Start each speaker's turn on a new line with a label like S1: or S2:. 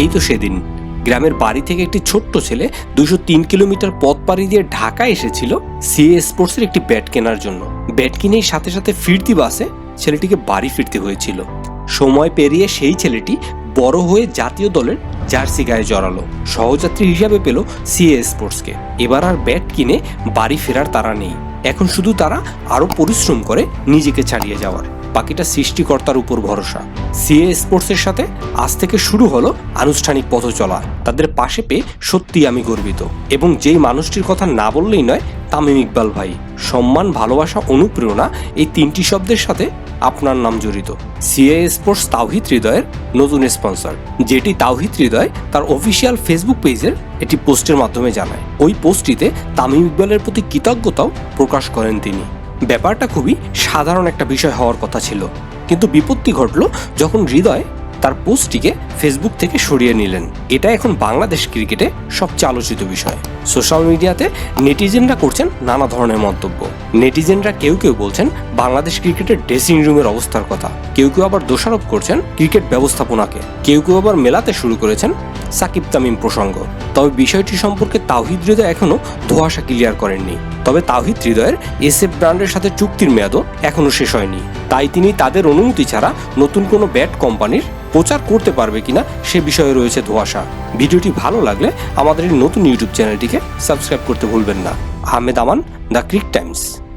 S1: এই তো সেদিন। গ্রামের বাড়ি থেকে একটি ছোট্ট ছেলে দুশো তিন কিলোমিটার পথ পাড়ি দিয়ে ঢাকা এসেছিল সিএ স্পোর্টসের একটি ব্যাট কেনার জন্য। ব্যাট কিনেই সাথে সাথে ফিরতি বাসে ছেলেটিকে বাড়ি ফিরতে হয়েছিল। সময় পেরিয়ে সেই ছেলেটি বড় হয়ে জাতীয় দলের জার্সি গায়ে জড়ালো। সহযাত্রী হিসাবে পেল সিএ স্পোর্টসকে। এবার আর ব্যাট কিনে বাড়ি ফেরার তারা নেই। এখন শুধু তারা আরও পরিশ্রম করে নিজেকে ছাড়িয়ে যাওয়ার। বাকিটা সৃষ্টিকর্তার উপর ভরসা। সিএ স্পোর্টসের সাথে আজ থেকে শুরু হলো আনুষ্ঠানিক পথ চলা। তাদের পাশে পেয়ে সত্যি আমি গর্বিত। এবং যেই মানুষটির কথা না বললেই নয়, তামিম ইকবাল ভাই। সম্মান, ভালোবাসা, অনুপ্রেরণা এই তিনটি শব্দের সাথে আপনার নাম জড়িত। সিএ স্পোর্টস তাওহিদ হৃদয়ের নতুন স্পন্সর। যেটি তাওহিদ হৃদয় তার অফিসিয়াল ফেসবুক পেজের একটি পোস্টের মাধ্যমে জানায়। ওই পোস্টটিতে তামিম ইকবালের প্রতি কৃতজ্ঞতাও প্রকাশ করেন তিনি। ব্যাপারটা খুবই সাধারণ একটা বিষয় হওয়ার কথা ছিল। কিন্তু বিপত্তি ঘটল যখন হৃদয় তার পোস্টটিকে ফেসবুক থেকে সরিয়ে নিলেন। এটা এখন বাংলাদেশ ক্রিকেটে সবচেয়ে আলোচিত বিষয়। সোশ্যাল মিডিয়াতে নেটিজেনরা করছেন নানা ধরনের মন্তব্য। নেটিজেনরা কেউ কেউ বলছেন বাংলাদেশ ক্রিকেটের ড্রেসিং রুমের অবস্থার কথা। কেউ কেউ আবার দোষারোপ করছেন ক্রিকেট ব্যবস্থাপনাকে। কেউ কেউ আবার মেলাতে শুরু করেছেন সাকিব তামিম প্রসঙ্গ। তবে বিষয়টি সম্পর্কে তাওহিদ হৃদয় এখনও ধোয়াশা ক্লিয়ার করেননি। তবে তাওহিদ হৃদয়ের এসএফ ব্র্যান্ডের সাথে চুক্তির মেয়াদও এখনও শেষ হয়নি। তাই তিনি তাদের অনুমতি ছাড়া নতুন কোনো ব্যাট কোম্পানির প্রচার করতে পারবে কিনা সে বিষয়ে রয়েছে ধোয়াশা। ভিডিওটি ভালো লাগলে আমাদের এই নতুন ইউটিউব চ্যানেলটিকে সাবস্ক্রাইব করতে ভুলবেন না। Ahmed Aman, The Cric Times.